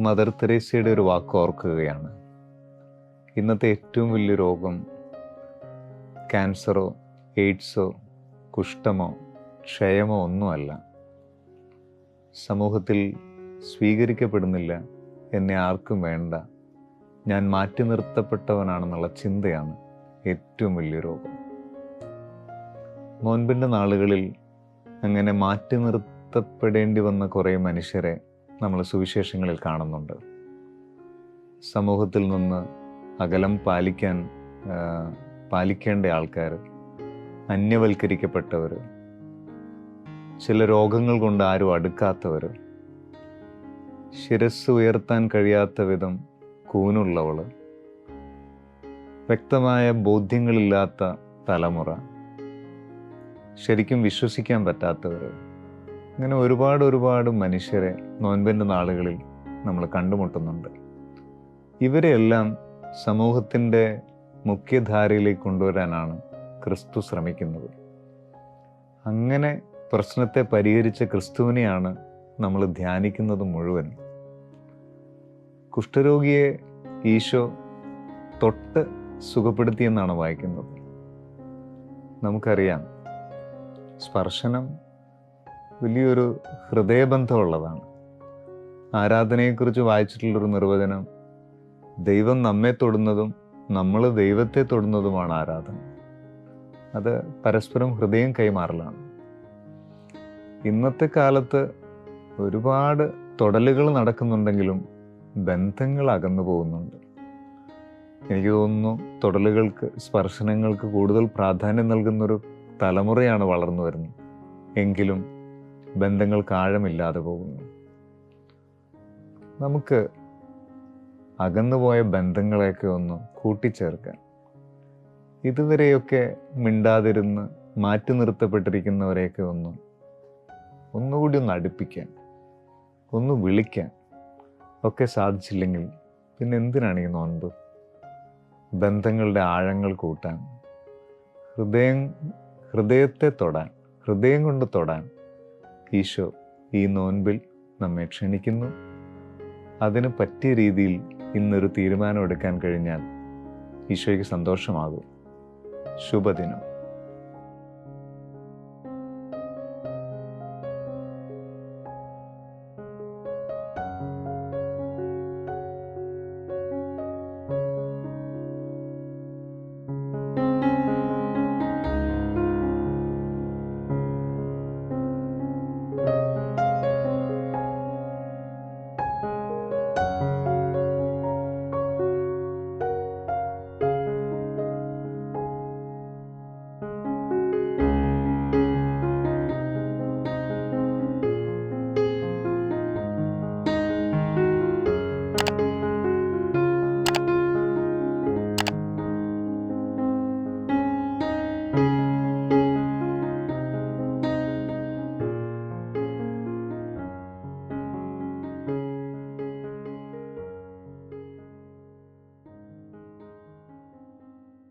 Mother തെരേസയുടെ ഒരു വാക്ക് ഓർക്കുകയാണ്. ഇന്നത്തെ ഏറ്റവും വലിയ രോഗം ക്യാൻസറോ എയ്ഡ്സോ കുഷ്ഠമോ ക്ഷയമോ ഒന്നുമല്ല. സമൂഹത്തിൽ സ്വീകരിക്കപ്പെടുന്നില്ല എന്നെ ആർക്കും വേണ്ട. ഞാൻ മാറ്റി നിർത്തപ്പെട്ടവനാണെന്നുള്ള ചിന്തയാണ് ഏറ്റവും വലിയ രോഗം. നോൻപിന്റെ നാളുകളിൽ അങ്ങനെ മാറ്റി നിർത്തപ്പെടേണ്ടി വന്ന കുറേ മനുഷ്യരെ നമ്മൾ സുവിശേഷങ്ങളിൽ കാണുന്നുണ്ട്. സമൂഹത്തിൽ നിന്ന് അകലം പാലിക്കാൻ പാലിക്കേണ്ട ആൾക്കാർ അന്യവൽക്കരിക്കപ്പെട്ടവർ ചില രോഗങ്ങൾ കൊണ്ട് ആരും അടുക്കാത്തവർ ശിരസ് ഉയർത്താൻ കഴിയാത്ത വിധം കൂനുള്ളവൾ വ്യക്തമായ ബോധ്യങ്ങളില്ലാത്ത തലമുറ ശരിക്കും വിശ്വസിക്കാൻ പറ്റാത്തവർ ഇങ്ങനെ ഒരുപാട് ഒരുപാട് മനുഷ്യരെ നോൻപിന്റെ നാളുകളിൽ നമ്മൾ കണ്ടുമുട്ടുന്നുണ്ട്. ഇവരെയെല്ലാം സമൂഹത്തിന്റെ മുഖ്യധാരയിലേക്ക് കൊണ്ടുവരാനാണ് ക്രിസ്തു ശ്രമിക്കുന്നത്. അങ്ങനെ പ്രശ്നത്തെ പരിഹരിച്ച ക്രിസ്തുവിനെയാണ് നമ്മൾ ധ്യാനിക്കുന്നത് മുഴുവൻ കുഷ്ഠരോഗിയെ ഈശോ തൊട്ട് സുഖപ്പെടുത്തിയെന്നാണ് വായിക്കുന്നത്. നമുക്കറിയാം സ്പർശനം വലിയൊരു ഹൃദയബന്ധമുള്ളതാണ്. ആരാധനയെക്കുറിച്ച് വായിച്ചിട്ടുള്ളൊരു നിർവചനം ദൈവം നമ്മെ തൊടുന്നതും നമ്മൾ ദൈവത്തെ തൊടുന്നതുമാണ് ആരാധന. അത് പരസ്പരം ഹൃദയം കൈമാറലാണ്. ഇന്നത്തെ കാലത്ത് ഒരുപാട് തൊടലുകൾ നടക്കുന്നുണ്ടെങ്കിലും ബന്ധങ്ങൾ അകന്നു പോകുന്നുണ്ട്. എനിക്ക് തോന്നുന്നു തൊടലുകൾക്ക് സ്പർശനങ്ങൾക്ക് കൂടുതൽ പ്രാധാന്യം നൽകുന്നൊരു തലമുറയാണ് വളർന്നു വരുന്നത്. എങ്കിലും ബന്ധങ്ങൾക്ക് ആഴമില്ലാതെ പോകുന്നു. നമുക്ക് അകന്നുപോയ ബന്ധങ്ങളെയൊക്കെ ഒന്ന് കൂട്ടിച്ചേർക്കാൻ ഇതുവരെയൊക്കെ മിണ്ടാതിരുന്ന് മാറ്റി നിർത്തപ്പെട്ടിരിക്കുന്നവരെയൊക്കെ ഒന്ന് ഒന്നുകൂടി ഒന്ന് അടുപ്പിക്കാൻ ഒന്ന് വിളിക്കാൻ ഒക്കെ സാധിച്ചില്ലെങ്കിൽ പിന്നെ എന്തിനാണ് ഈ നോൻപ്? ബന്ധങ്ങളുടെ ആഴങ്ങൾ കൂട്ടാൻ ഹൃദയം ഹൃദയത്തെ തൊടാൻ ഹൃദയം കൊണ്ട് തൊടാൻ ഈശോ ഈ നോൻപിൽ നമ്മെ ക്ഷണിക്കുന്നു. അതിന് പറ്റിയ രീതിയിൽ ഇന്നൊരു തീരുമാനം എടുക്കാൻ കഴിഞ്ഞാൽ ഈശോയ്ക്ക് സന്തോഷമാകും. ശുഭദിനം.